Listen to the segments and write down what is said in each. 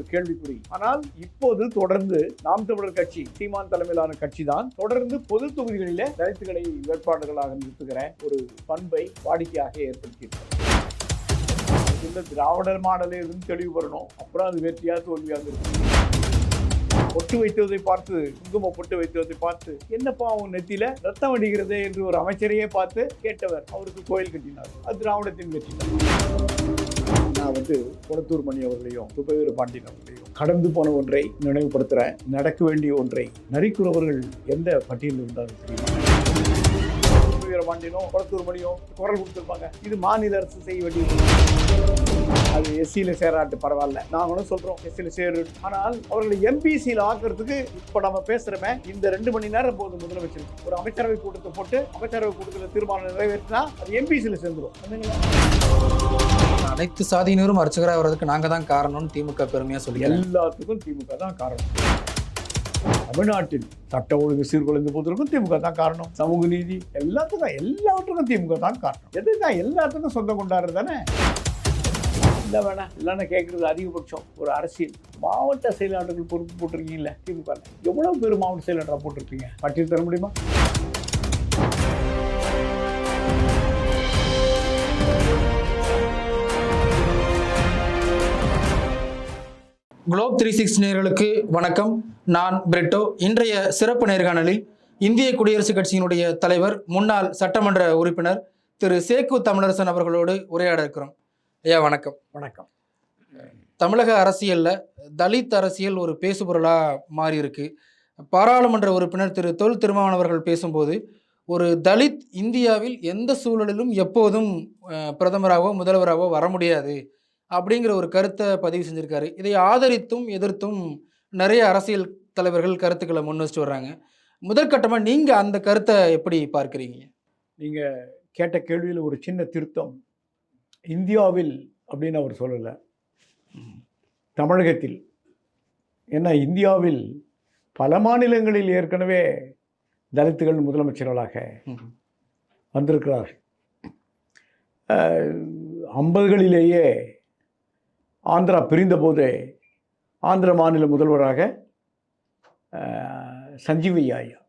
ஒரு கேள்விக்குறி. ஆனால் இப்போது தொடர்ந்து நாம் தமிழர் கட்சி சீமான் தலைமையிலான கட்சி தான் தொடர்ந்து பொது தொகுதிகளிலே தலித்துகளை வேட்பாளர்களாக நிறுத்துகிற ஒரு பண்பை வாடிக்கையாக ஏற்படுத்தியிருக்கிறது. இந்த திராவிடர் மாடலே எதுவும் தெளிவு வரணும் அப்புறம் அது வெற்றியா தோல்வியாக இருக்கும் பொட்டு வைத்ததை பார்த்து குங்கும பொட்டு வைத்ததை பார்த்து என்னப்பா அவன் நெத்தியில ரத்தம் வடிகிறதே என்று ஒரு அமைச்சரையே பார்த்து கேட்டவர் அவருக்கு கோயில் கட்டினார். அது திராவிடத்தின் வெற்றி. நான் வந்து குளத்தூர் மணி அவர்களையும் சுபவீர பாண்டியன் அவர்களையும் கடந்து போன ஒன்றை நினைவுபடுத்துகிறேன் நடக்க வேண்டிய ஒன்றை நரிக்குறவர்கள் எந்த பட்டியலில் இருந்தாலும் தெரியுமா. சுபவீர பாண்டியனும் குளத்தூர் மணியும் குரல் கொடுத்துருப்பாங்க. இது மாநில அரசு செய்ய வேண்டியது. அது எஸ்சியில் சேராட்டு பரவாயில்ல. நாங்களும் சொல்றோம் எஸ்சியில் சேரு ஆனால் அவர்களை எம்பிசியில் ஆக்குறதுக்கு இப்போ நம்ம பேசுறோமே இந்த ரெண்டு மணி நேரம் போதும் முதலமைச்சர் ஒரு அமைச்சரவை கூட்டத்தை போட்டு அமைச்சரவை கூட்டத்தில் தீர்மானம் நிறைவேற்றினா அது எம்பிசியில் சேர்ந்துடும் அனைத்து சாதியினரும் அர்ச்சகராக வர்றதுக்கு நாங்க தான் காரணம்னு திமுக பெருமையா சொல்லி எல்லாத்துக்கும் திமுக தான் காரணம். தமிழ்நாட்டில் சட்ட ஒழுங்கு சீர்குலைந்து போவதற்கும் திமுக தான் காரணம். சமூக நீதி எல்லாத்துக்கும் எல்லாத்துக்கும் திமுக தான் காரணம். எதுதான் எல்லாத்துக்கும் சொந்தம் கொண்டாடுறது தானே? இல்லை வேணாம். இல்லைன்னா கேட்குறது அதிகபட்சம். ஒரு அரசியல். மாவட்ட செயலாளர்கள் பொறுப்பு போட்டிருக்கீங்கல்ல திமுக. எவ்வளோ பேர் மாவட்ட செயலாளராக போட்டிருக்கீங்க பட்டியல் தர முடியுமா? குளோப் த்ரீ சிக்ஸ் நேர்களுக்கு வணக்கம். நான் பிரெட்டோ. இன்றைய சிறப்பு நேர்காணலில் இந்திய குடியரசுக் கட்சியினுடைய தலைவர் முன்னாள் சட்டமன்ற உறுப்பினர் திரு சேக்கு தமிழரசன் அவர்களோடு உரையாட இருக்கிறோம் ஐயா வணக்கம். வணக்கம். தமிழக அரசியல்ல தலித் அரசியல் ஒரு பேசுபொருளாக மாறி இருக்கு பாராளுமன்ற உறுப்பினர் திரு தொல் திருமாவன் அவர்கள் பேசும்போது ஒரு தலித் இந்தியாவில் எந்த சூழலிலும் எப்போதும் பிரதமராகவோ முதல்வராகவோ வர முடியாது அப்படிங்கிற ஒரு கருத்தை பதிவு செஞ்சிருக்காரு. இதை ஆதரித்தும் எதிர்த்தும் நிறைய அரசியல் தலைவர்கள் கருத்துக்களை முன் வச்சுட்டு வர்றாங்க. முதற்கட்டமாக நீங்கள் அந்த கருத்தை எப்படி பார்க்குறீங்க? நீங்கள் கேட்ட கேள்வியில் ஒரு சின்ன திருத்தம் இந்தியாவில் அப்படின்னு அவர் சொல்லலை. தமிழகத்தில். ஏன்னா இந்தியாவில் பல மாநிலங்களில் ஏற்கனவே தலித்துகள் முதலமைச்சர்களாக வந்திருக்கிறார்கள். ஐம்பதுகளிலேயே ஆந்திரா பிரிந்தபோது ஆந்திர மாநில முதல்வராக சஞ்சீவையா ஐயா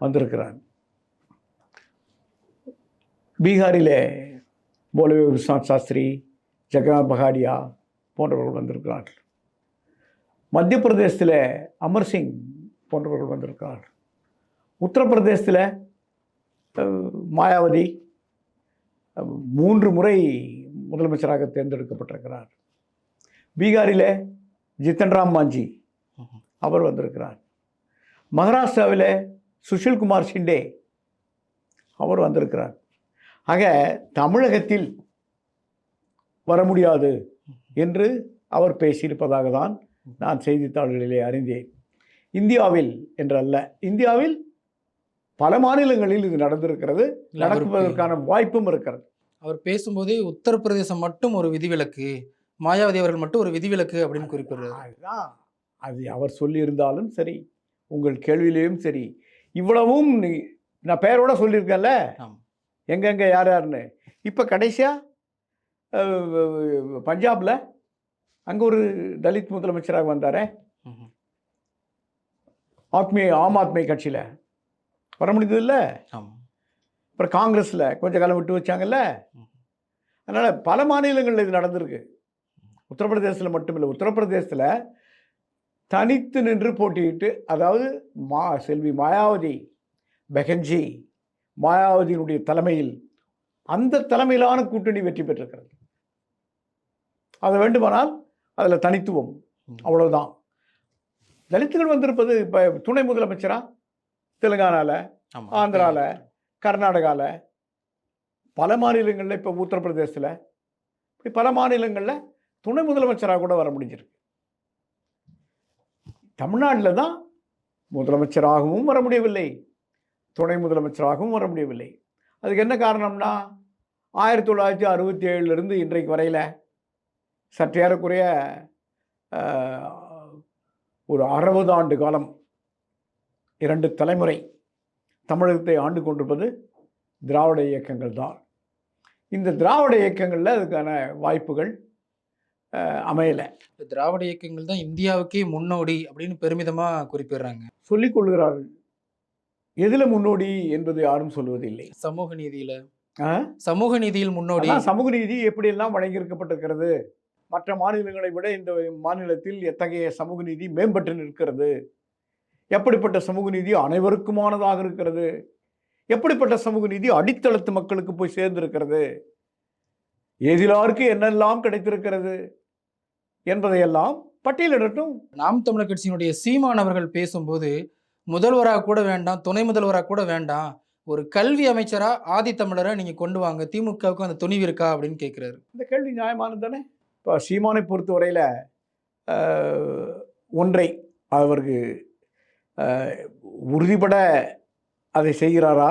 வந்திருக்கிறார். பீகாரிலே போலவே விஸ்வநாத் சாஸ்திரி ஜெகநாத் பகாடியா போன்றவர்கள் வந்திருக்கிறார்கள். மத்திய பிரதேசத்தில் அமர் சிங் போன்றவர்கள் வந்திருக்கிறார்கள். உத்தரப்பிரதேசத்தில் மாயாவதி மூன்று முறை முதலமைச்சராக தேர்ந்தெடுக்கப்பட்டிருக்கிறார். பீகாரில் ஜித்தன் ராம் மாஞ்சி அவர் வந்திருக்கிறார். மகாராஷ்டிராவில் சுஷில் குமார் ஷிண்டே அவர் வந்திருக்கிறார். ஆக தமிழகத்தில் வர முடியாது என்று அவர் பேசியிருப்பதாக தான் நான் செய்தித்தாள்களிலே அறிந்தேன். இந்தியாவில் என்றல்ல. இந்தியாவில் பல மாநிலங்களில் இது நடந்திருக்கிறது. நடக்குவதற்கான வாய்ப்பும் இருக்கிறது. அவர் பேசும்போதே உத்தரப்பிரதேசம் மட்டும் ஒரு விதிவிலக்கு மாயாவதி அவர்கள் மட்டும் ஒரு விதிவிலக்கு அப்படின்னு குறிப்பிடுறாரு. அதுதான். அது அவர் சொல்லியிருந்தாலும் சரி உங்கள் கேள்வியிலையும் சரி. இவ்வளவும் நான் பெயரோட சொல்லியிருக்கேன்ல. எங்கெங்க யார் யாருன்னு இப்போ கடைசியாக பஞ்சாபில் அங்கே ஒரு தலித் முதலமைச்சராக வந்தாரே. ஆத்மி ஆம் ஆத்மி கட்சியில். வர முடியுது இல்லை அப்புறம் காங்கிரஸில் கொஞ்ச காலம் விட்டு வச்சாங்கல்ல. அதனால் பல மாநிலங்களில் இது நடந்திருக்கு. உத்தரப்பிரதேசத்தில் மட்டுமில்லை. உத்தரப்பிரதேசத்தில் தனித்து நின்று போட்டியிட்டு அதாவது மா செல்வி மாயாவதி பெகன்ஜி மாயாவதியினுடைய தலைமையில் அந்த தலைமையிலான கூட்டணி வெற்றி பெற்றிருக்கிறது. அது வேண்டுமானால் அதில் தனித்துவம் ம். அவ்வளவுதான். தலித்துகள் வந்திருப்பது இப்போ துணை முதலமைச்சரா? தெலுங்கானாவில் ஆமா. ஆந்திரால கர்நாடகாவில் பல மாநிலங்களில் இப்போ உத்தரப்பிரதேசத்தில் இப்படி பல மாநிலங்களில் துணை முதலமைச்சராக கூட வர முடிஞ்சிருக்கு. தமிழ்நாட்டில் தான் முதலமைச்சராகவும் வர முடியவில்லை. துணை முதலமைச்சராகவும் வர முடியவில்லை. அதுக்கு என்ன காரணம்னா ஆயிரத்தி தொள்ளாயிரத்தி அறுபத்தி ஏழுலேருந்து இன்றைக்கு வரையில் சற்று ஏறக்குறைய ஒரு அறுபது ஆண்டு காலம் இரண்டு தலைமுறை தமிழகத்தை ஆண்டு கொண்டிருப்பது திராவிட இயக்கங்கள் தான். இந்த திராவிட இயக்கங்களில் அதுக்கான வாய்ப்புகள் அமையலை. திராவிட இயக்கங்கள் தான் இந்தியாவுக்கே முன்னோடி அப்படின்னு பெருமிதமா குறிப்பிடுறாங்க. சொல்லிக் கொள்கிறார்கள். எதில் முன்னோடி என்பது யாரும் சொல்வதில்லை. சமூக நீதியில? சமூக நீதியில் முன்னோடி. சமூக நீதி எப்படியெல்லாம் வழங்கியிருக்கப்பட்டிருக்கிறது? மற்ற மாநிலங்களை விட இந்த மாநிலத்தில் எத்தகைய சமூக நீதி மேம்பட்டு நிற்கிறது? எப்படிப்பட்ட சமூக நீதி அனைவருக்குமானதாக இருக்கிறது? எப்படிப்பட்ட சமூக நீதி அடித்தளத்து மக்களுக்கு போய் சேர்ந்திருக்கிறது? எதிலாருக்கு என்னெல்லாம் கிடைத்திருக்கிறது? என்பதையெல்லாம் பட்டியலிடட்டும். நாம் தமிழர் கட்சியினுடைய சீமான் அவர்கள் பேசும்போது முதல்வராக கூட வேண்டாம் துணை முதல்வராக கூட வேண்டாம். ஒரு கல்வி அமைச்சரா ஆதித்தமிழரை நீங்கள் நீங்க கொண்டு வாங்க. திமுகவுக்கு அந்த துணிவு இருக்கா அப்படின்னு கேட்கிறாரு இந்த கேள்வி நியாயமானது தானே? இப்போ சீமானை பொறுத்தவரையில் ஒன்றை அவருக்கு உறுதிபட அதை செய்கிறாரா?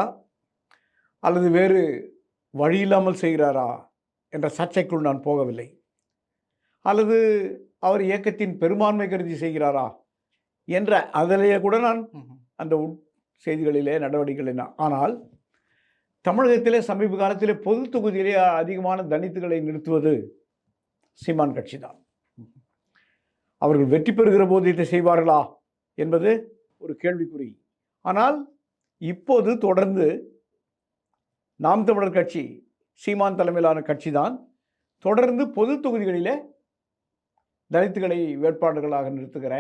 அல்லது வேறு வழி இல்லாமல் செய்கிறாரா? என்ற சர்ச்சைக்குள் நான் போகவில்லை. அல்லது அவர் இயக்கத்தின் பெரும்பான்மை கருதி செய்கிறாரா? என்ற அதிலேயே கூட நான் அந்த செய்திகளிலே நடவடிக்கைகள் ஆனால் தமிழகத்திலே சமீப காலத்திலே பொது தொகுதியிலே அதிகமான தனித்துகளை நிறுத்துவது சீமான் கட்சி தான். அவர்கள் வெற்றி பெறுகிற போது இதை செய்வார்களா என்பது ஒரு கேள்விக்குறி. ஆனால் இப்போது தொடர்ந்து நாம் தமிழர் கட்சி சீமான் தலைமையிலான கட்சி தான் தொடர்ந்து பொது தொகுதிகளிலே தலித்துகளை வேட்பாளர்களாக நிறுத்துகிற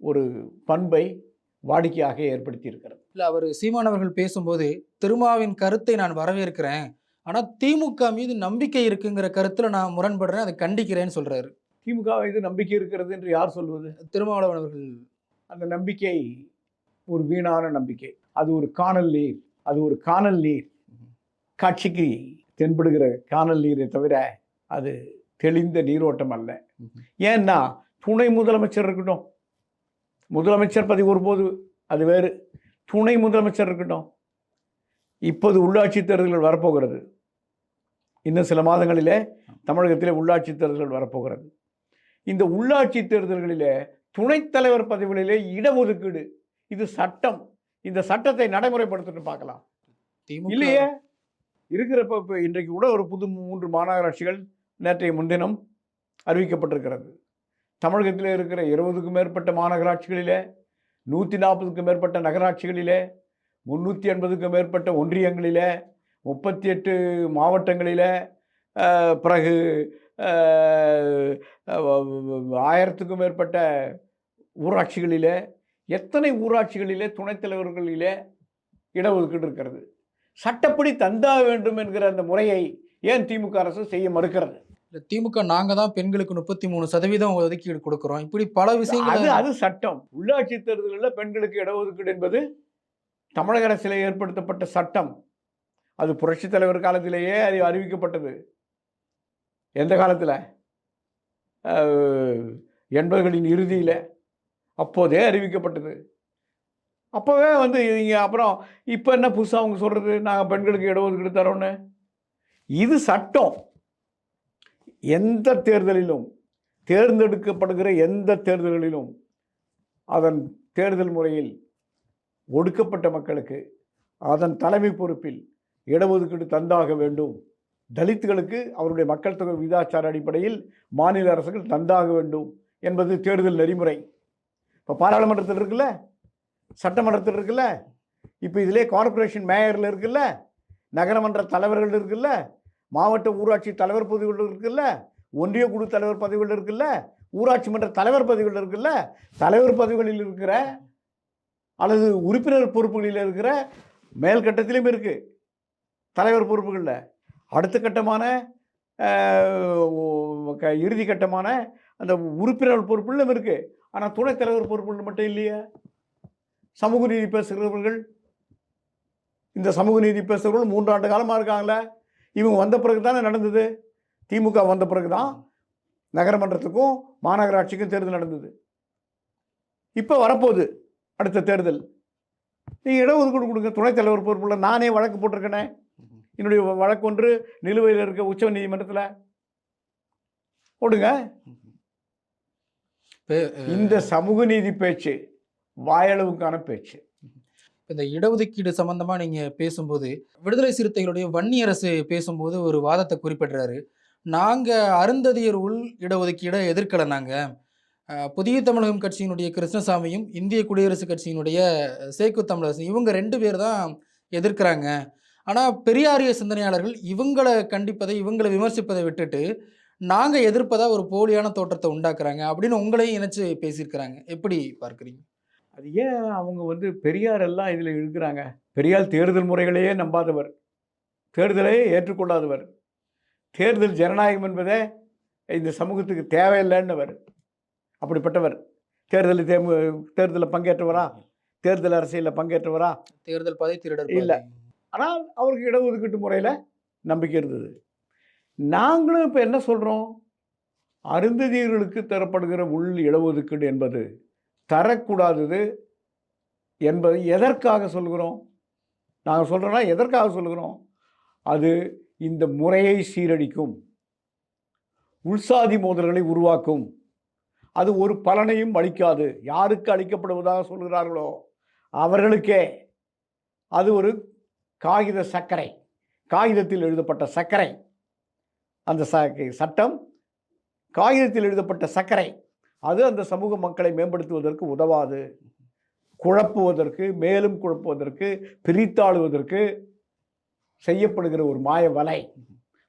ஒரு பண்பை வாடிக்கையாக ஏற்படுத்தி இருக்கிறது இல்ல அவர் சீமான் அவர்கள் பேசும்போது திருமாவின் கருத்தை நான் வரவேற்கிறேன். ஆனா திமுக மீது நம்பிக்கை இருக்குங்கிற கருத்துல நான் முரண்படுறேன் அதை கண்டிக்கிறேன்னு சொல்றாரு. திமுக இது நம்பிக்கை இருக்கிறது என்று யார் சொல்வது? திருமாவளவன் அவர்கள். அந்த நம்பிக்கை ஒரு வீணான நம்பிக்கை. அது ஒரு காணல் நீர். அது ஒரு காணல் நீர். காட்சிக்கு தென்படுகிற காணல் நீரை தவிர அது தெளிந்த நீரோட்டம் அல்ல. ஏன்னா துணை முதலமைச்சர் இருக்கட்டும் முதலமைச்சர் பதவி ஒருபோது அது வேறு. துணை முதலமைச்சர் இருக்கட்டும். இப்போது உள்ளாட்சி தேர்தல்கள் வரப்போகிறது. இன்னும் சில மாதங்களிலே தமிழகத்திலே உள்ளாட்சி தேர்தல்கள் வரப்போகிறது. இந்த உள்ளாட்சி தேர்தல்களிலே துணைத் தலைவர் பதவிகளிலே இடஒதுக்கீடு இது சட்டம். இந்த சட்டத்தை நடைமுறைப்படுத்திட்டு பார்க்கலாம். இல்லையே? இருக்கிறப்ப இப்போ இன்றைக்கு கூட ஒரு புது மூன்று மாநகராட்சிகள் நேற்றைய முன்தினம் அறிவிக்கப்பட்டிருக்கிறது. தமிழகத்தில் இருக்கிற இருபதுக்கும் மேற்பட்ட மாநகராட்சிகளிலே நூற்றி நாற்பதுக்கும் மேற்பட்ட நகராட்சிகளிலே முந்நூற்றி எண்பதுக்கும் மேற்பட்ட ஒன்றியங்களிலே முப்பத்தி எட்டு மாவட்டங்களில் பிறகு ஆயிரத்துக்கும் மேற்பட்ட ஊராட்சிகளிலே எத்தனை ஊராட்சிகளிலே துணைத் தலைவர்களிலே இடஒதுக்கீடு இருக்கிறது? சட்டப்படி தந்தா வேண்டும் என்கிற அந்த முறையை ஏன் திமுக அரசு செய்ய மறுக்கிறது? இல்ல, திமுக நாங்க தான் பெண்களுக்கு முப்பத்தி மூணு சதவீதம் ஒதுக்கீடு கொடுக்கிறோம். இப்படி பல அது விஷயங்கள் அது சட்டம். உள்ளாட்சி தேர்தல்களில் பெண்களுக்கு இடஒதுக்கீடு என்பது தமிழக அரசில் ஏற்படுத்தப்பட்ட சட்டம். அது புரட்சித் தலைவர் காலத்திலேயே அது அறிவிக்கப்பட்டது. எந்த காலத்தில்? எண்பதுகளின் இறுதியில். அப்போதே அறிவிக்கப்பட்டது. அப்போவே வந்து இங்கே அப்புறம் இப்போ என்ன புதுசாக அவங்க சொல்கிறது நாங்கள் பெண்களுக்கு இடஒதுக்கீடு தரோன்னு. இது சட்டம். எந்த தேர்தலிலும் தேர்ந்தெடுக்கப்படுகிற எந்த தேர்தல்களிலும் அதன் தேர்தல் முறையில் ஒடுக்கப்பட்ட மக்களுக்கு அதன் தலைமை பொறுப்பில் இடஒதுக்கீடு தந்தாக வேண்டும். தலித்துகளுக்கு அவருடைய மக்கள் தொகை விகிதாச்சார அடிப்படையில் மாநில அரசுகள் தந்தாக வேண்டும் என்பது தேர்தல் நெறிமுறை. இப்போ பாராளுமன்றத்தில் இருக்குல்ல? சட்டமன்றத்தில் இருக்குல்ல? இப்போ இதிலே கார்ப்பரேஷன் மேயரில் இருக்குல்ல? நகரமன்ற தலைவர்கள் இருக்குல்ல? மாவட்ட ஊராட்சி தலைவர் பதவிகள் இருக்குல்ல ஒன்றிய குழு தலைவர் பதவிகள் இருக்குல்ல ஊராட்சி மன்ற தலைவர் பதவிகள் இருக்குல்ல தலைவர் பதவிகளில் இருக்கிற அல்லது உறுப்பினர் பொறுப்புகளில் இருக்கிற மேல்கட்டத்திலும் இருக்குது தலைவர் பொறுப்புகளில். அடுத்த கட்டமான க- இறுதி கட்டமான அந்த உறுப்பினர் பொறுப்புகளும் இருக்குது ஆனால் துணைத் தலைவர் பொறுப்புகள் மட்டும் இல்லையே. சமூக நீதி பேசுகிறவர்கள் இந்த சமூக நீதி பேசுகிறவர்கள் மூன்றாண்டு காலமாக இருக்காங்களே. இவங்க வந்த பிறகு தானே நடந்தது? திமுக வந்த பிறகு தான் நகரமன்றத்துக்கும் மாநகராட்சிக்கும் தேர்தல் நடந்தது. இப்போ வரப்போகுது அடுத்த தேர்தல். நீங்கள் இடஒதுக்கீடு கொடுங்க. துணைத் தலைவர் பொறுப்புள்ள நானே வழக்கு போட்டிருக்கேனே. என்னுடைய வழக்கு ஒன்று நிலுவையில் இருக்க உச்ச நீதிமன்றத்தில். போடுங்க. இந்த சமூக நீதி பேச்சு வாயளவுக்கான பேச்சு. இந்த இடஒதுக்கீடு சம்மந்தமாக நீங்கள் பேசும்போது விடுதலை சிறுத்தைகளுடைய வன்னி அரசு பேசும்போது ஒரு வாதத்தை குறிப்பிடுறாரு. நாங்கள் அருந்ததியர் உள் இடஒதுக்கீடை எதிர்க்கலை நாங்கள் புதிய தமிழகம் கட்சியினுடைய கிருஷ்ணசாமியும் இந்திய குடியரசுக் கட்சியினுடைய சேக்கு தமிழரசன் இவங்க ரெண்டு பேர் தான் எதிர்க்கிறாங்க. ஆனால் பெரியாரிய சிந்தனையாளர்கள் இவங்களை கண்டிப்பதை இவங்களை விமர்சிப்பதை விட்டுட்டு நாங்கள் எதிர்ப்பதாக ஒரு போலியான தோற்றத்தை உண்டாக்குறாங்க அப்படின்னு உங்களையும் இணைச்சு பேசியிருக்கிறாங்க. எப்படி பார்க்குறீங்க? அது ஏன் அவங்க வந்து பெரியார் எல்லாம் இதில் இழுக்கிறாங்க? பெரியார் தேர்தல் முறைகளையே நம்பாதவர். தேர்தலையே ஏற்றுக்கொள்ளாதவர். தேர்தல் ஜனநாயகம் என்பதே இந்த சமூகத்துக்கு தேவையில்லைன்னவர். அப்படிப்பட்டவர். தேர்தலில் தே தேர்தலில் பங்கேற்றவரா? தேர்தல் அரசியலில் பங்கேற்றவரா? தேர்தல் பதை திருடர் இல்ல. ஆனால் அவருக்கு இடஒதுக்கீட்டு முறையில் நம்பிக்கை இருந்தது. நாங்களும் இப்போ என்ன சொல்கிறோம் அருந்ததியர்களுக்கு தரப்படுகிற உள் இடஒதுக்கீடு என்பது தரக்கூடாதது என்பதை எதற்காக சொல்கிறோம் நாங்கள் சொல்கிறோன்னா எதற்காக சொல்கிறோம் அது இந்த முறையை சீரழிக்கும் உள்சாதி மோதல்களை உருவாக்கும். அது ஒரு பலனையும் அளிக்காது. யாருக்கு அளிக்கப்படுவதாக சொல்கிறார்களோ அவர்களுக்கே. அது ஒரு காகித சர்க்கரை காகிதத்தில் எழுதப்பட்ட சர்க்கரை. அந்த ச சட்டம் காகிதத்தில் எழுதப்பட்ட சர்க்கரை. அது அந்த சமூக மக்களை மேம்படுத்துவதற்கு உதவாது. குழப்புவதற்கு மேலும் குழப்புவதற்கு பிரித்தாளுவதற்கு செய்யப்படுகிற ஒரு மாய வலை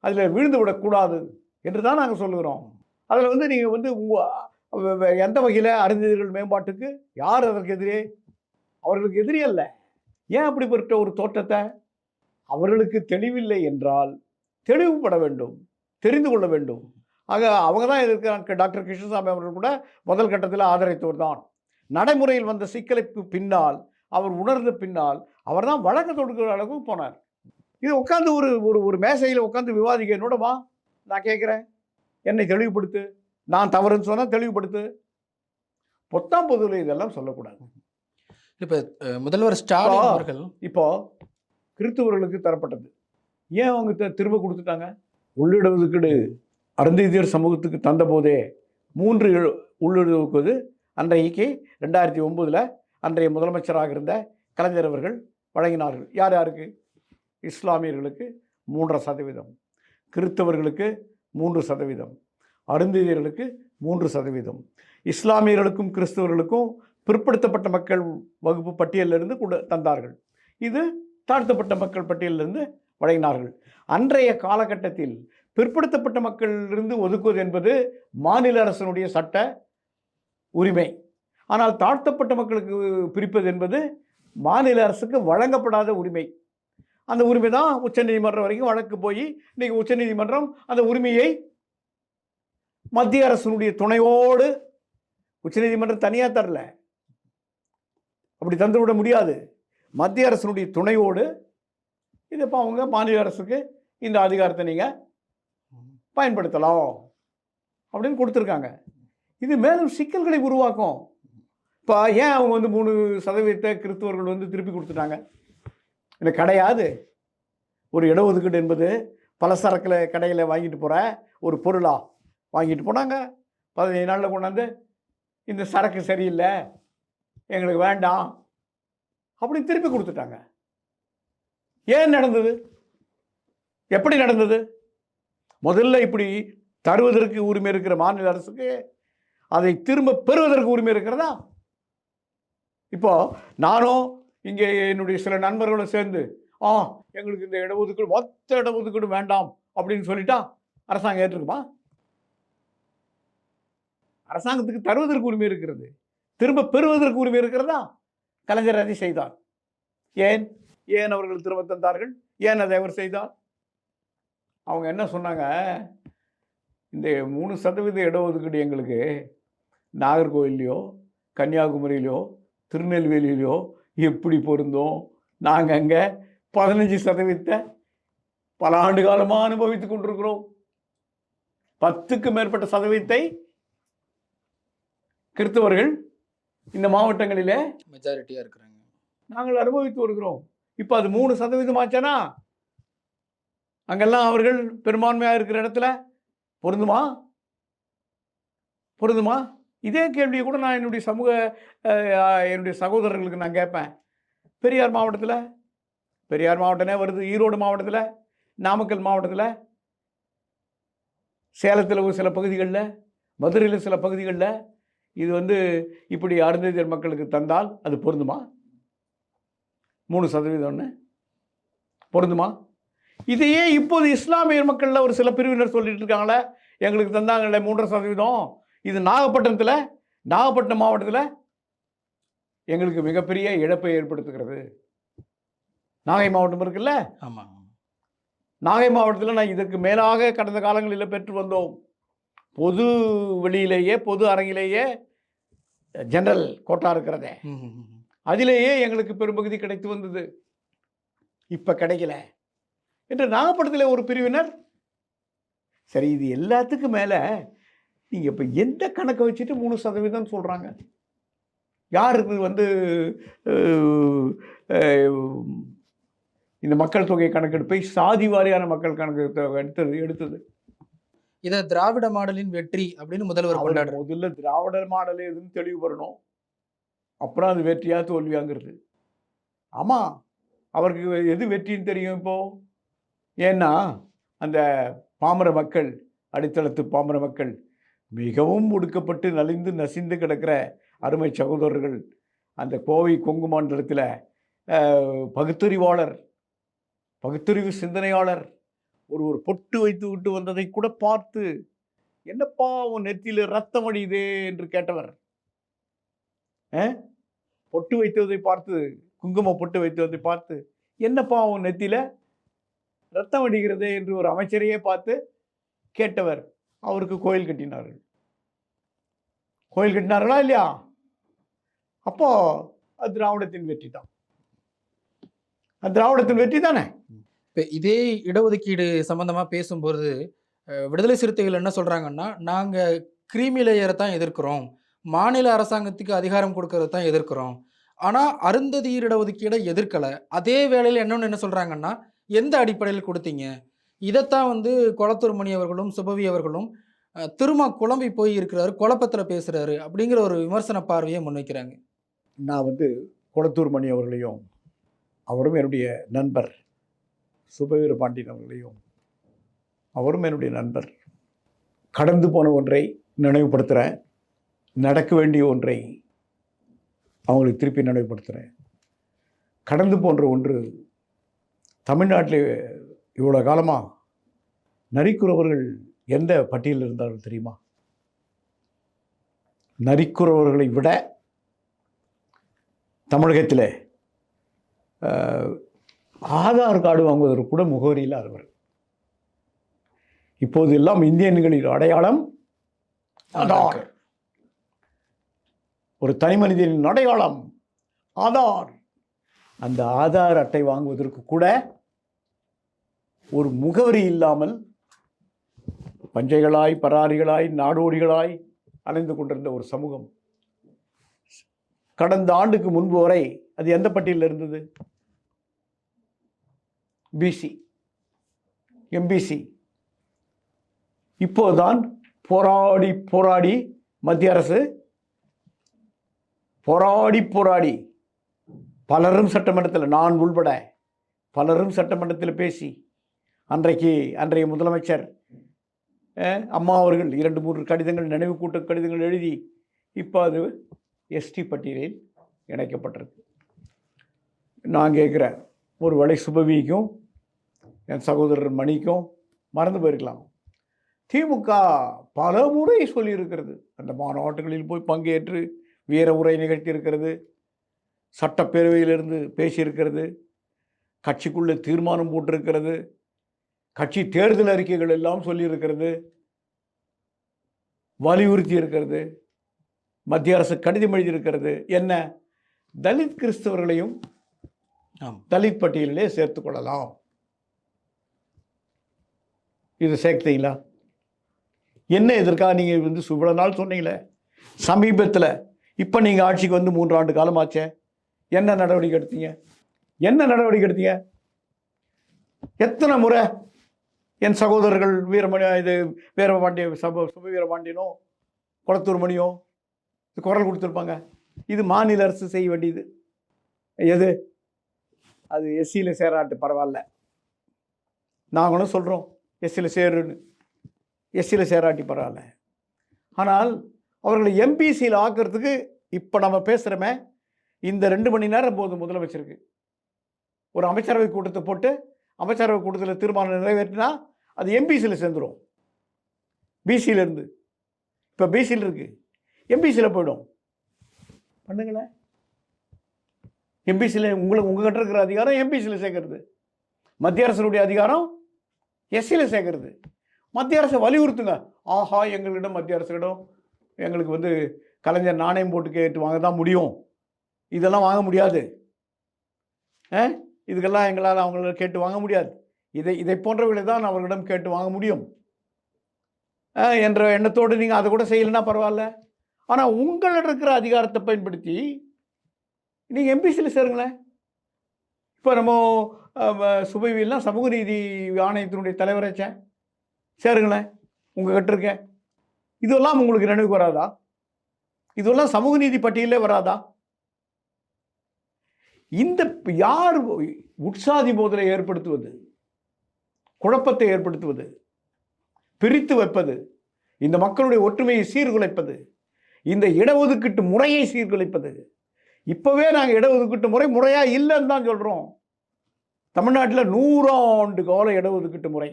அதில் விழுந்து விடக்கூடாது என்று தான் நாங்கள் சொல்லுகிறோம். அதில் வந்து நீங்கள் வந்து உங்கள் எந்த வகையில் அறிஞர்கள் மேம்பாட்டுக்கு? யார் அதற்கு எதிரே? அவர்களுக்கு எதிரி அல்ல. ஏன் அப்படிப்பட்ட ஒரு தோற்றத்தை? அவர்களுக்கு தெளிவில்லை என்றால் தெளிவுபட வேண்டும் தெரிந்து கொள்ள வேண்டும். ஆக அவங்க தான் எதிர்க்கிறாங்க. டாக்டர் கிருஷ்ணசாமி அவர்கள் கூட முதல் கட்டத்தில் ஆதரித்தவர் தான். நடைமுறையில் வந்த சிக்கலுக்கு பின்னால் அவர் உணர்ந்த பின்னால் அவர் தான் வழக்கு தொடுக்கிற அளவுக்கு போனார். இது உட்காந்து ஒரு ஒரு ஒரு மேசையில் உட்காந்து விவாதிக்க என்னோட வா நான் கேட்குறேன். என்னை தெளிவுபடுத்து. நான் தவறுன்னு சொன்னால் தெளிவுபடுத்து. பொத்தாம் பொதுவில் இதெல்லாம் சொல்லக்கூடாது. இப்ப முதல்வர் ஸ்டாலின். அவர்கள் இப்போ கிறிஸ்துவர்களுக்கு தரப்பட்டது. ஏன் அவங்க திரும்ப கொடுத்துட்டாங்க? உள்ளிடஒதுக்கீடு அருந்ததியர் சமூகத்துக்கு தந்தபோதே மூன்று உள்ளுவது அன்றைக்கு ரெண்டாயிரத்தி ஒம்போதில் அன்றைய முதலமைச்சராக இருந்த கலைஞர் அவர்கள் வழங்கினார்கள். யார் யாருக்கு? இஸ்லாமியர்களுக்கு மூன்றரை சதவீதம். கிறிஸ்தவர்களுக்கு மூன்று சதவீதம். அருந்ததியர்களுக்கு மூன்று சதவீதம். இஸ்லாமியர்களுக்கும் கிறிஸ்தவர்களுக்கும் பிற்படுத்தப்பட்ட மக்கள் வகுப்பு பட்டியலிருந்து கூட தந்தார்கள். இது தாழ்த்தப்பட்ட மக்கள் பட்டியலிருந்து வழங்கினார்கள். அன்றைய காலகட்டத்தில் பிற்படுத்தப்பட்ட மக்களிலிருந்து ஒதுக்குவது என்பது மாநில அரசினுடைய சட்ட உரிமை. ஆனால் தாழ்த்தப்பட்ட மக்களுக்கு பிரிப்பது என்பது மாநில அரசுக்கு வழங்கப்படாத உரிமை. அந்த உரிமை தான் உச்சநீதிமன்றம் வரைக்கும் வழக்கு போய் இன்றைக்கி உச்சநீதிமன்றம் அந்த உரிமையை மத்திய அரசினுடைய துணையோடு உச்சநீதிமன்றம் தனியாக தரல. அப்படி தந்துவிட முடியாது. மத்திய அரசினுடைய துணையோடு இது இப்போ அவங்க மாநில அரசுக்கு இந்த அதிகாரத்தை நீங்கள் பயன்படுத்தலாம் அப்படின்னு கொடுத்துருக்காங்க. இது மேலும் சிக்கல்களை உருவாக்கும். இப்போ ஏன் அவங்க வந்து மூணு சதவீதத்தை கிறிஸ்தவர்கள் வந்து திருப்பி கொடுத்துட்டாங்க? இல்லை கிடையாது. ஒரு இடஒதுக்கீடு என்பது பலசரக்கில் கடையில் வாங்கிட்டு போகிற ஒரு பொருளாக வாங்கிட்டு போனாங்க. பதினஞ்சு நாளில் கொண்டாந்து இந்த சரக்கு சரியில்லை எங்களுக்கு வேண்டாம் அப்படி திருப்பி கொடுத்துட்டாங்க. ஏன் நடந்தது? எப்படி நடந்தது? முதல்ல இப்படி தருவதற்கு உரிமை இருக்கிற மாநில அரசுக்கு அதை திரும்ப பெறுவதற்கு உரிமை இருக்கிறதா? இப்போ நானும் இங்கே என்னுடைய சில நண்பர்களும் சேர்ந்து ஆ எங்களுக்கு இந்த இடஒதுக்கீடு மொத்த இடஒதுக்கீடு வேண்டாம் அப்படின்னு சொல்லிட்டா அரசாங்கம் ஏற்றுக்குமா? அரசாங்கத்துக்கு தருவதற்கு உரிமை இருக்கிறது. திரும்ப பெறுவதற்கு உரிமை இருக்கிறதா? கலைஞர் அதை செய்தார். ஏன்? ஏன் அவர்கள் திரும்ப தந்தார்கள்? ஏன் அதை அவர் செய்தார்? அவங்க என்ன சொன்னாங்க? இந்த மூணு சதவீத இடஒதுக்கீடு எங்களுக்கு. நாகர்கோவில்லையோ கன்னியாகுமரியிலையோ திருநெல்வேலியிலையோ எப்படி பொருந்தோம்? நாங்கள் அங்கே பதினஞ்சு சதவீதத்தை பல ஆண்டு காலமாக அனுபவித்துக் கொண்டிருக்கிறோம். பத்துக்கு மேற்பட்ட சதவீதத்தை கிறிஸ்தவர்கள் இந்த மாவட்டங்களிலே மெஜாரிட்டியா இருக்கிறாங்க. நாங்கள் அனுபவித்து வருகிறோம். இப்போ அது மூணு சதவீதம் ஆச்சானா? அங்கெல்லாம் அவர்கள் பெரும்பான்மையாக இருக்கிற இடத்துல பொருந்துமா? பொருந்துமா? இதே கேள்வியை கூட நான் என்னுடைய சமூக என்னுடைய சகோதரர்களுக்கு நான் கேட்பேன். பெரியார் மாவட்டத்தில் பெரியார் மாவட்டமே வருது ஈரோடு மாவட்டத்தில் நாமக்கல் மாவட்டத்தில் சேலத்தில் ஒரு சில பகுதிகளில் மதுரையில் சில பகுதிகளில் இது வந்து இப்படி அருந்ததியர் மக்களுக்கு தந்தால் அது பொருந்துமா? மூணு சதவீதம்னு. பொருந்துமா? இதையே இப்போது இஸ்லாமியர் மக்களில் ஒரு சில பிரிவினர் சொல்லிட்டு இருக்காங்களே எங்களுக்கு தந்தாங்கல்ல மூன்றரை சதவீதம். இது நாகப்பட்டினத்தில் நாகப்பட்டினம் மாவட்டத்தில் எங்களுக்கு மிகப்பெரிய இழப்பை ஏற்படுத்துகிறது. நாகை மாவட்டம் இருக்குல்ல? ஆமாம் நாகை மாவட்டத்தில் நான் இதற்கு மேலாக கடந்த காலங்களில் பெற்று வந்தோம். பொது வெளியிலேயே பொது அரங்கிலேயே ஜெனரல் கோட்டா இருக்கிறதே. அதிலேயே எங்களுக்கு பெரும்பகுதி கிடைத்து வந்தது. இப்போ கிடைக்கல. என்று நாகப்பட்டினத்தில் ஒரு பிரிவினர். சரி இது எல்லாத்துக்கும் மேலே நீங்கள் இப்போ எந்த கணக்கை வச்சுட்டு மூணு சதவீதம் சொல்கிறாங்க யார் இது வந்து இந்த மக்கள் தொகை கணக்கெடுப்பை சாதி வாரியான மக்கள் கணக்கு எடுத்தது எடுத்தது? இதை திராவிட மாடலின் வெற்றி அப்படின்னு முதல்வர் அவர் கொண்டாடுறாரு. முதல்ல திராவிட மாடல் எதுன்னு தெளிவு பெறணும் அப்புறம் அது வெற்றியா தோல்வியாங்கிறது. ஆமாம் அவருக்கு எது வெற்றின்னு தெரியும் இப்போ? ஏன்னா அந்த பாமர மக்கள் அடித்தளத்து பாமர மக்கள் மிகவும் ஒடுக்கப்பட்டு நலிந்து நசிந்து கிடக்கிற அருமை சகோதரர்கள் அந்த கோவை கொங்கு மாநிலத்தில் பகுத்தறிவாளர் பகுத்தறிவு சிந்தனையாளர் ஒரு ஒரு பொட்டு வைத்து விட்டு வந்ததை கூட பார்த்து என்னப்பா உன் நெத்தியில் ரத்தம் வடியுதே என்று கேட்டவர் ஆ? பொட்டு வைத்ததை பார்த்து குங்கும பொட்டு வைத்ததை பார்த்து என்னப்பா உன் நெத்தியில் ரத்தம் வடிகிறதே என்று ஒரு அமைச்சரையே பார்த்து கேட்டவர் அவருக்கு கோயில் கட்டினார்கள். கோயில் கட்டினார்களா இல்லையா? அப்போ அது திராவிடத்தின் வெற்றி தான். அது திராவிடத்தின் வெற்றி தானே? இப்போ இதே இடஒதுக்கீடு சம்பந்தமாக பேசும்போது விடுதலை சிறுத்தைகள் என்ன சொல்கிறாங்கன்னா நாங்கள் கிரீமி லேயரை தான் எதிர்க்கிறோம். மாநில அரசாங்கத்துக்கு அதிகாரம் கொடுக்கறது தான் எதிர்க்கிறோம். ஆனால் அருந்ததியர் இடஒதுக்கீடை எதிர்க்கலை. அதே வேளையில் என்னென்னு என்ன சொல்கிறாங்கன்னா எந்த அடிப்படையில் கொடுத்தீங்க? இதைத்தான் வந்து குளத்தூர் மணி அவர்களும் சுபவி அவர்களும் திருமா திரும்ப குழம்பி போய் இருக்கிறாரு குழப்பத்தில் பேசுகிறாரு அப்படிங்கிற ஒரு விமர்சன பார்வையை முன்வைக்கிறாங்க. நான் வந்து குளத்தூர் மணி அவர்களையும் அவரும் என்னுடைய நண்பர் சுபவீர பாண்டியன் அவர்களையும் அவரும் என்னுடைய நண்பர் கடந்து போன ஒன்றை நினைவுபடுத்துகிறேன் நடக்க வேண்டிய ஒன்றை அவங்களுக்கு திருப்பி நினைவுபடுத்துகிறேன் கடந்து போன்ற ஒன்று தமிழ்நாட்டில் இவ்வளோ காலமாக நரிக்குறவர்கள் எந்த பட்டியலில் இருந்தார்கள் தெரியுமா? நரிக்குறவர்களை விட தமிழகத்தில் ஆதார் கார்டு வாங்குவதற்கு கூட முகவரி இல்லாதவர் இப்போது எல்லாம் இந்தியன்களின் அடையாளம் ஆதார். ஒரு தனி மனிதனின் அடையாளம் ஆதார். அந்த ஆதார் அட்டை வாங்குவதற்கு கூட ஒரு முகவரி இல்லாமல் பஞ்சைகளாய் பராரிகளாய் நாடோடிகளாய் அலைந்து கொண்டிருந்த ஒரு சமூகம். கடந்த ஆண்டுக்கு முன்பு வரை அது எந்த பட்டியலில் இருந்தது? பிசி எம்பிசி இப்போதான் போராடி போராடி மத்திய அரசு போராடி போராடி பலரும் சட்டமன்றத்தில் நான் உள்பட பலரும் சட்டமன்றத்தில் பேசி அன்றைக்கு அன்றைய முதலமைச்சர் அம்மா அவர்கள் இரண்டு மூன்று கடிதங்கள் நினைவு கூட்ட கடிதங்கள் எழுதி இப்போ அது எஸ்டி பட்டியலில் இணைக்கப்பட்டிருக்கு. நான் கேட்குறேன் ஒரு வேளை சுபவிக்கும் என் சகோதரர் மணிக்கும் மறந்து போயிருக்கலாம். திமுக பல முறை சொல்லியிருக்கிறது அந்த மாநாட்டுகளில் போய் பங்கேற்று வீர உரை நிகழ்த்தியிருக்கிறது சட்டப்பேரவையிலிருந்து பேசியிருக்கிறது கட்சிக்குள்ளே தீர்மானம் போட்டிருக்கிறது கட்சி தேர்தல் அறிக்கைகள் எல்லாம் சொல்லியிருக்கிறது வலியுறுத்தி இருக்கிறது மத்திய அரசு கடிதம் எழுதியிருக்கிறது. என்ன? தலித் கிறிஸ்தவர்களையும் தலித் பட்டியலிலே சேர்த்து கொள்ளலாம். இது சேர்த்தீங்களா என்ன எதற்காக நீங்கள் வந்து இவ்வளோ நாள் சொன்னீங்களே. சமீபத்தில் இப்போ நீங்கள் ஆட்சிக்கு வந்து மூன்று ஆண்டு காலமாச்சே. என்ன நடவடிக்கை எடுத்தீங்க? என்ன நடவடிக்கை எடுத்தீங்க? எத்தனை முறை என் சகோதரர்கள் வீரமணி இது வீரபாண்டிய சப சுப வீரபாண்டியனோ குளத்தூர் மணியோ இது குரல் கொடுத்துருப்பாங்க. இது மாநில அரசு செய்ய வேண்டியது. எது? அது எஸ்சியில் சேராட்டு பரவாயில்ல. நாங்களும் சொல்கிறோம் எஸ்சியில் சேருன்னு. எஸ்சியில் சேராட்டி பரவாயில்ல. ஆனால் அவர்களை எம்பிசியில் ஆக்கிறதுக்கு இப்போ நம்ம பேசுகிறோமே இந்த ரெண்டு மணி நேரம் போதும் முதலமைச்சருக்கு. ஒரு அமைச்சரவை கூட்டத்தை போட்டு அமைச்சரவை கூட்டத்தில் தீர்மானம் நிறைவேற்றினா அது எம்பிசியில் சேர்ந்துடும் பிசியிலேருந்து இப்போ பிசியில் இருக்குது எம்பிசியில் போயிடும். பண்ணுங்களேன் எம்பிசியில் உங்களுக்கு உங்ககிட்ட இருக்கிற அதிகாரம் எம்பிசியில் சேர்க்கறது. மத்திய அரசனுடைய அதிகாரம் எஸ்சியில் சேர்க்கறது. மத்திய அரசை வலியுறுத்துங்க. ஆஹா எங்களிடம் மத்திய அரசிடம் எங்களுக்கு வந்து கலைஞர் நாணயம் போட்டு கேட்டு வாங்க தான் முடியும். இதெல்லாம் வாங்க முடியாது. ஆ? இதுக்கெல்லாம் எங்களால் அவங்கள கேட்டு வாங்க முடியாது. இதை இதை போன்றவர்களை தான் அவர்களிடம் கேட்டு வாங்க முடியும். என்ற எண்ணத்தோடு நீங்கள் அதை கூட செய்யலைன்னா பரவாயில்ல. ஆனால் உங்களிடம் இருக்கிற அதிகாரத்தை பயன்படுத்தி நீங்கள் எம்பிசியில் சேருங்களேன். இப்போ நம்ம சுபவியெல்லாம் சமூக நீதி ஆணையத்தினுடைய தலைவராச்சேன் சேருங்களேன். உங்ககிட்ட இருக்கேன். இதெல்லாம் உங்களுக்கு நினைவுக்கு வராதா? இதெல்லாம் சமூக நீதி பட்டியலே வராதா? இந்த யார் உற்சாதி போதலை ஏற்படுத்துவது? குழப்பத்தை ஏற்படுத்துவது? பிரித்து வைப்பது? இந்த மக்களுடைய ஒற்றுமையை சீர்குலைப்பது? இந்த இடஒதுக்கீட்டு முறையை சீர்குலைப்பது? இப்போவே நாங்கள் இடஒதுக்கீட்டு முறை முறையாக இல்லைன்னு தான் சொல்கிறோம் தமிழ்நாட்டில் நூறாண்டு கால இடஒதுக்கீட்டு முறை.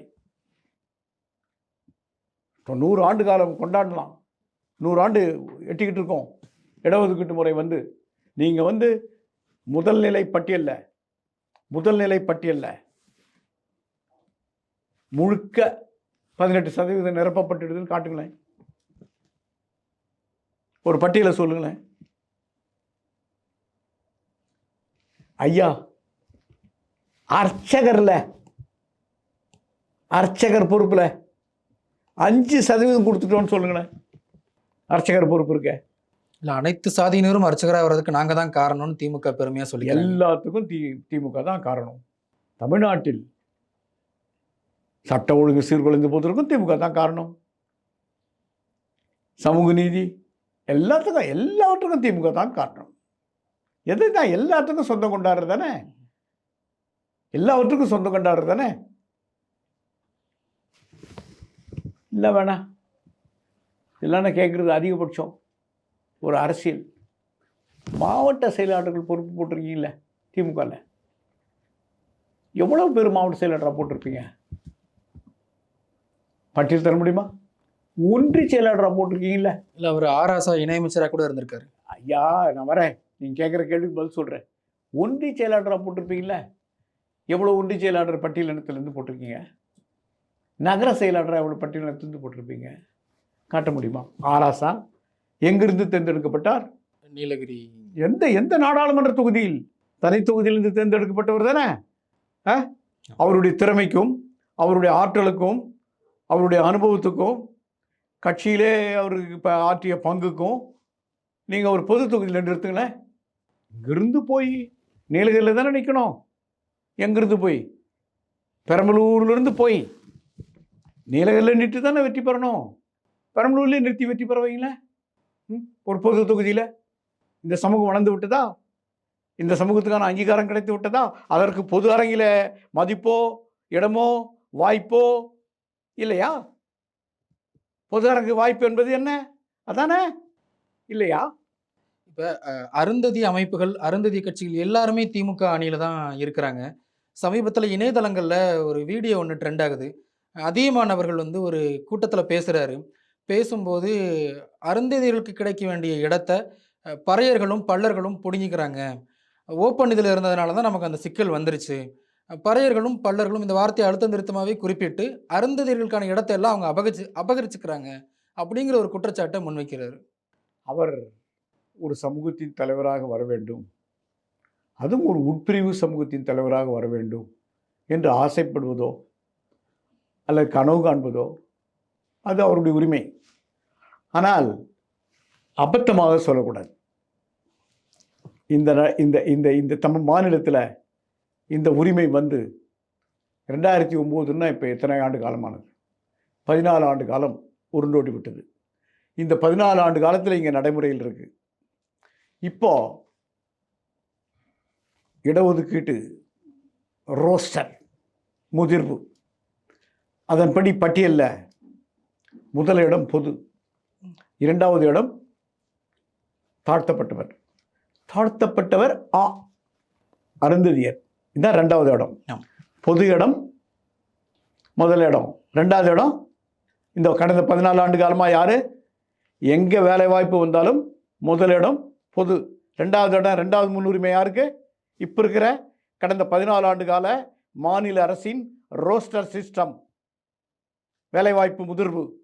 இப்போ நூறு ஆண்டு காலம் கொண்டாடலாம். நூறு ஆண்டு எட்டிக்கிட்டு இருக்கோம். இடஒதுக்கீட்டு முறை வந்து. நீங்கள் வந்து முதல் நிலை பட்டியலில். முதல் நிலை பட்டியலில். முழுக்க பதினெட்டு சதவீதம் நிரப்பப்பட்டுடுதுன்னு காட்டுங்களேன். ஒரு பட்டியலை சொல்லுங்களேன். ஐயா அர்ச்சகர்ல அர்ச்சகர் பொறுப்பில் அஞ்சு சதவீதம் கொடுத்துட்டோன்னு சொல்லுங்களேன். அர்ச்சகர் பொறுப்பு இருக்க. இல்லை அனைத்து சாதியினரும் அர்ச்சகராக வர்றதுக்கு நாங்கள் தான் காரணம்னு திமுக பெருமையாக சொல்லி எல்லாத்துக்கும் தி திமுக தான் காரணம். தமிழ்நாட்டில் சட்ட ஒழுங்கு சீர்குலைந்து போவதற்கும் திமுக தான் காரணம். சமூக நீதி எல்லாத்துக்கும் எல்லாவற்றுக்கும் திமுக தான் காரணம். எது தான் எல்லாத்துக்கும் சொந்தம் கொண்டாடுறது தானே? எல்லாவற்றுக்கும் சொந்தம் கொண்டாடுறது தானே? இல்லை வேணாம் இல்லைன்னா கேட்குறது அதிகபட்சம். ஒரு அரசியல். மாவட்ட செயலாளர்கள் பொறுப்பு போட்டிருக்கீங்களே திமுகவில் எவ்வளோ பேர் மாவட்ட செயலாளராக போட்டிருப்பீங்க? பட்டியல் தர முடியுமா? ஒன்றிய செயலாளராக போட்டிருக்கீங்களே இல்லை அவர் ஆராசா இணையமைச்சராக கூட இருந்திருக்காரு. ஐயா நான் வரேன். நீங்கள் கேட்குற கேள்விக்கு பதில் சொல்கிறேன் ஒன்றிய செயலாளராக போட்டிருப்பீங்களே எவ்வளோ ஒன்றிய செயலாளர் பட்டியல் இனத்துலேருந்து போட்டிருக்கீங்க? நகர செயலாளராக எவ்வளோ பட்டியல் இனத்துலேருந்து போட்டிருப்பீங்க? காட்ட முடியுமா? ஆராசா எங்கிருந்து தேர்ந்தெடுக்கப்பட்டார்? நீலகிரி. எந்த எந்த நாடாளுமன்ற தொகுதியில்? தனி தொகுதியிலிருந்து தேர்ந்தெடுக்கப்பட்டவர் தானே? அவருடைய திறமைக்கும் அவருடைய ஆற்றலுக்கும் அவருடைய அனுபவத்துக்கும் கட்சியிலே அவருக்கு இப்போ ஆற்றிய பங்குக்கும் நீங்கள் ஒரு பொது தொகுதியில் நிறுத்துங்களேன் இங்கிருந்து போய் நீலகிரியில் தானே நிற்கணும் எங்கிருந்து போய்? பெரம்பலூர்லேருந்து போய் நீலகிரியில் நிறுத்தி தானே வெற்றி பெறணும்? பெரம்பலூர்லேயே நிறுத்தி வெற்றி பெற வைங்களேன்? ஒரு பொது தொகுதியில் இந்த சமூகம் வளர்ந்து விட்டதா? இந்த சமூகத்துக்கான அங்கீகாரம் கிடைத்து விட்டதா? அதற்கு பொது அரங்கில மதிப்போ இடமோ வாய்ப்போ இல்லையா? பொது அரங்கு வாய்ப்பு என்பது என்ன? அதானே? இல்லையா? இப்போ அருந்ததி அமைப்புகள் அருந்ததி கட்சிகள் எல்லாருமே திமுக அணியில் தான் இருக்கிறாங்க. சமீபத்தில் இணையதளங்களில் ஒரு வீடியோ ஒன்று ட்ரெண்ட் ஆகுது. அதிகமானவர்கள் வந்து ஒரு கூட்டத்தில் பேசுகிறாரு பேசும்போது அருந்ததியர்களுக்கு கிடைக்க வேண்டிய இடத்த பறையர்களும் பல்லர்களும் பிடுங்கிக்கிறாங்க. ஓப்பன் இதில் இருந்ததுனால தான் நமக்கு அந்த சிக்கல் வந்துருச்சு. பறையர்களும் பல்லர்களும் இந்த வார்த்தையை அழுத்தம் திருத்தமாகவே குறிப்பிட்டு அருந்ததியர்களுக்கான இடத்தை எல்லாம் அவங்க அபகரிச்சு அபகரிச்சுக்கிறாங்க அப்படிங்கிற ஒரு குற்றச்சாட்டை முன்வைக்கிறார். அவர் ஒரு சமூகத்தின் தலைவராக வர வேண்டும். அதுவும் ஒரு உட்பிரிவு சமூகத்தின் தலைவராக வர வேண்டும் என்று ஆசைப்படுவதோ அல்லது கனவு காண்பதோ அது அவருடைய உரிமை. ஆனால் அபத்தமாக சொல்லக்கூடாது. இந்த இந்த இந்த இந்த தமிழ் மாநிலத்தில் இந்த உரிமை வந்து ரெண்டாயிரத்தி ஒம்போதுன்னா இப்போ எத்தனை ஆண்டு காலமானது? பதினாலு ஆண்டு காலம் உருண்டோடி விட்டது. இந்த பதினாலு ஆண்டு காலத்தில் இங்கே நடைமுறையில் இருக்குது இப்போ இடஒதுக்கீட்டு ரோஸ்டர் முதிர்வு. அதன்படி பட்டியலில் முதல் இடம் பொது. இரண்டாவது இடம் தாழ்த்தப்பட்டவர். தாழ்த்தப்பட்டவர் ஆ. அருந்ததியர். இதுதான் ரெண்டாவது இடம். பொது இடம் முதல் இடம். ரெண்டாவது இடம் இந்த கடந்த பதினாலு ஆண்டு காலமாக யார்? எங்கே வேலை வாய்ப்பு வந்தாலும் முதல் இடம் பொது. ரெண்டாவது இடம் ரெண்டாவது முன்னுரிமை யாருக்கு? இப்போ இருக்கிற கடந்த பதினாலு ஆண்டு கால மாநில அரசின் ரோஸ்டர் சிஸ்டம். வேலைவாய்ப்பு முதிர்வு.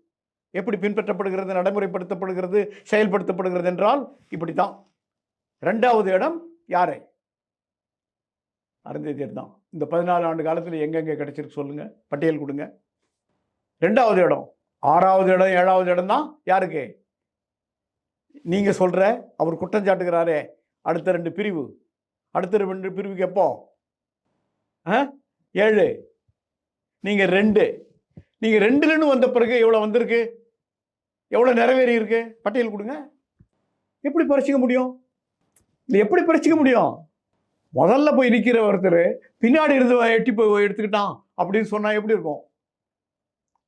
எப்படி பின்பற்றப்படுகிறது நடைமுறைப்படுத்தப்படுகிறது செயல்படுத்தப்படுகிறது என்றால் இப்படி தான் ரெண்டாவது இடம் யாரை? அருந்ததியர் தான். இந்த பதினாலு ஆண்டு காலத்தில் எங்கெங்கே கிடைச்சிருக்கு சொல்லுங்க. பட்டியல் கொடுங்க. ரெண்டாவது இடம். ஆறாவது இடம் ஏழாவது இடம் தான் யாருக்கு? நீங்க சொல்ற அவர் குற்றம் சாட்டுகிறாரே. அடுத்த ரெண்டு பிரிவு. அடுத்த ரெண்டு பிரிவுக்கு எப்போ? ஆ? ஏழு. நீங்க ரெண்டு. நீங்க ரெண்டுலன்னு வந்த பிறகு இவ்வளோ வந்திருக்கு? எவ்வளோ நிறைவேறி இருக்கு பட்டியல் கொடுங்க. எப்படி பறிச்சிக்க முடியும்? இது எப்படி பறிச்சிக்க முடியும்? முதல்ல போய் நிற்கிற ஒருத்தர் பின்னாடி இருந்து எட்டி போய் எடுத்துக்கிட்டான் அப்படின்னு சொன்னால் எப்படி இருக்கும்?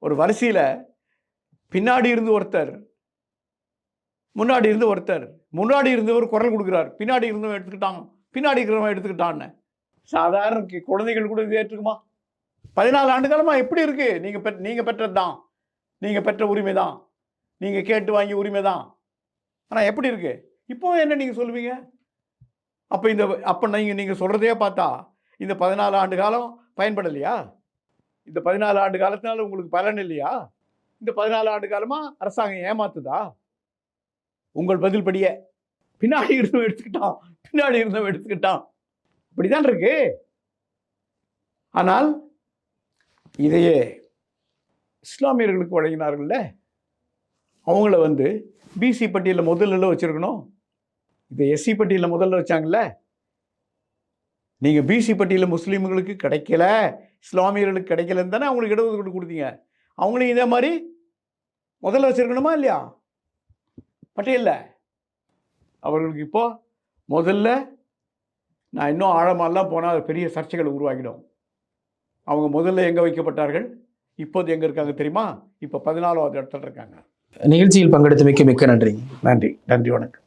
ஒரு வரிசையில் பின்னாடி இருந்து ஒருத்தர் முன்னாடி இருந்து ஒருத்தர் முன்னாடி இருந்தவர் குரல் கொடுக்குறார். பின்னாடி இருந்தவன் எடுத்துக்கிட்டான். பின்னாடி இருக்கிறவன் எடுத்துக்கிட்டான்னு. சாதாரண குழந்தைகள் கூட இது ஏற்றுக்குமா? பதினாலு ஆண்டு காலமாக எப்படி இருக்குது நீங்கள் பெற் நீங்கள் பெற்றது தான் நீங்கள் பெற்ற உரிமை தான் நீங்கள் கேட்டு வாங்கி உரிமை தான் ஆனால் எப்படி இருக்கு? இப்போ என்ன நீங்கள் சொல்லுவீங்க? அப்போ இந்த அப்போ நீங்கள் நீங்கள் சொல்கிறதையே பார்த்தா இந்த பதினாலு ஆண்டு காலம் பயன்படலையா? இந்த பதினாலு ஆண்டு காலத்தினால உங்களுக்கு பலன் இல்லையா? இந்த பதினாலு ஆண்டு காலமாக அரசாங்கம் ஏமாத்துதா? உங்கள் பதில் படியே பின்னாடி இருந்தவன் எடுத்துக்கிட்டான். பின்னாடி இருந்தவன் எடுத்துக்கிட்டான். இப்படிதான் இருக்கு. ஆனால் இதையே இஸ்லாமியர்களுக்கு வழங்கினார்கள்ல? அவங்கள வந்து பிசி பட்டியலில் முதல்ல வச்சுருக்கணும். இப்போ எஸ்சி பட்டியலில் முதல்ல வச்சாங்கல்ல? நீங்கள் பிசி பட்டியலில் முஸ்லீம்களுக்கு கிடைக்கல இஸ்லாமியர்களுக்கு கிடைக்கலன்னு தானே அவங்களுக்கு இடஒதுக்கீடு கொடுத்தீங்க. அவங்களையும் இதே மாதிரி முதல்ல வச்சிருக்கணுமா இல்லையா? பட்டியலில். அவர்களுக்கு இப்போது முதல்ல நான் இன்னும் ஆழமாலாம் போனால் அது பெரிய சர்ச்சைகளை உருவாக்கிடும். அவங்க முதல்ல எங்கே வைக்கப்பட்டார்கள்? இப்போது எங்கே இருக்காங்க தெரியுமா? இப்போ பதினாலாவது இடத்துல இருக்காங்க. நிகழ்ச்சியில் பங்கெடுத்தமைக்கு மிக்க நன்றி. நன்றி. நன்றி வணக்கம்.